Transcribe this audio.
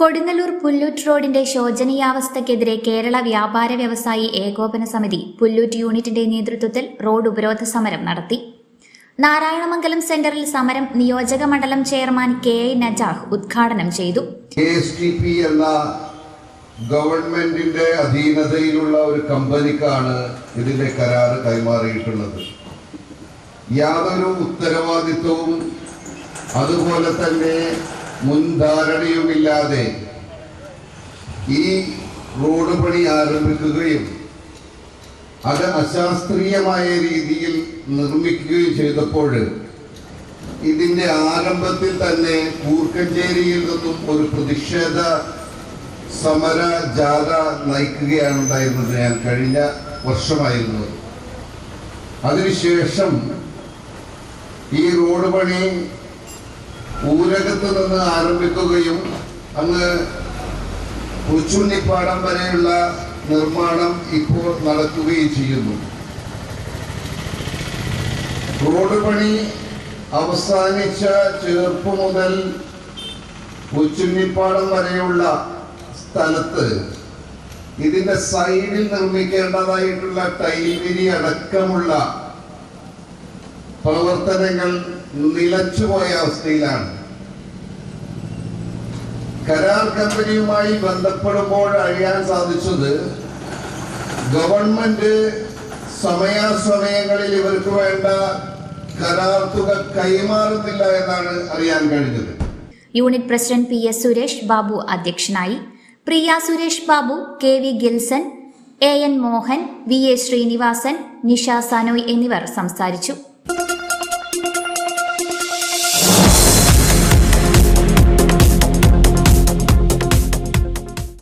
കൊടുങ്ങല്ലൂർ പുല്ലൂറ്റ് റോഡിന്റെ ശോചനീയാവസ്ഥയ്ക്കെതിരെ കേരള വ്യാപാര വ്യവസായി ഏകോപന സമിതി പുല്ലൂറ്റ് യൂണിറ്റിന്റെ നേതൃത്വത്തിൽ റോഡ് ഉപരോധ സമരം നടത്തി. നാരായണമംഗലം സെന്ററിൽ സമരം നിയോജക മണ്ഡലം ചെയർമാൻ കെ എ നജാഹ് ഉദ്ഘാടനം ചെയ്തു. എന്ന ഗവൺമെന്റിന്റെ അധീനതയിലുള്ള ഒരു കമ്പനിക്കാണ് ഇതിന്റെ കരാർ കൈമാറിയിട്ടുള്ളത്. യാതൊരു ഉത്തരവാദിത്വവും അതുപോലെ തന്നെ മുൻധാരണയുമില്ലാതെ ഈ റോഡ് പണി ആരംഭിക്കുകയും അത് അശാസ്ത്രീയമായ രീതിയിൽ നിർമ്മിക്കുകയും ചെയ്തപ്പോൾ ഇതിന്റെ ആരംഭത്തിൽ തന്നെ കൂർക്കഞ്ചേരിയിൽ നിന്നും ഒരു പ്രതിഷേധ സമര ജാഥ നയിക്കുകയാണ് ഉണ്ടായിരുന്നത് ഞാൻ കഴിഞ്ഞ വർഷമായിരുന്നു. അതിനുശേഷം ഈ റോഡ് പണി ഊരകത്ത് നിന്ന് ആരംഭിക്കുകയും അങ്ങ് ഉച്ചുണ്ണിപ്പാടം വരെയുള്ള നിർമ്മാണം ഇപ്പോൾ നടക്കുകയും ചെയ്യുന്നു. റോഡ് പണി അവസാനിച്ച ചേർപ്പ് മുതൽ ഉച്ചുണ്ണിപ്പാടം വരെയുള്ള സ്ഥലത്ത് ഇതിന്റെ സൈഡിൽ നിർമ്മിക്കേണ്ടതായിട്ടുള്ള ടൈവിരി അടക്കമുള്ള പ്രവർത്തനങ്ങൾ നിലച്ചുപോയ അവസ്ഥയിലാണ്. കരാർ കമ്പനിയുമായി ബന്ധപ്പെടുമ്പോൾ അറിയാൻ സാധിച്ചത് ഗവൺമെന്റ് സമയാസമയങ്ങളിൽ ഇവർക്ക് വേണ്ട കരാർ തുക കൈമാറുന്നില്ല എന്നാണ് അറിയാൻ കഴിഞ്ഞത്. Unit president P S Suresh Babu അധ്യക്ഷനായി. Priya Suresh Babu K V Gilson A N Mohan V A Srinivasan Nisha Sanoy എന്നിവർ സംസാരിച്ചു.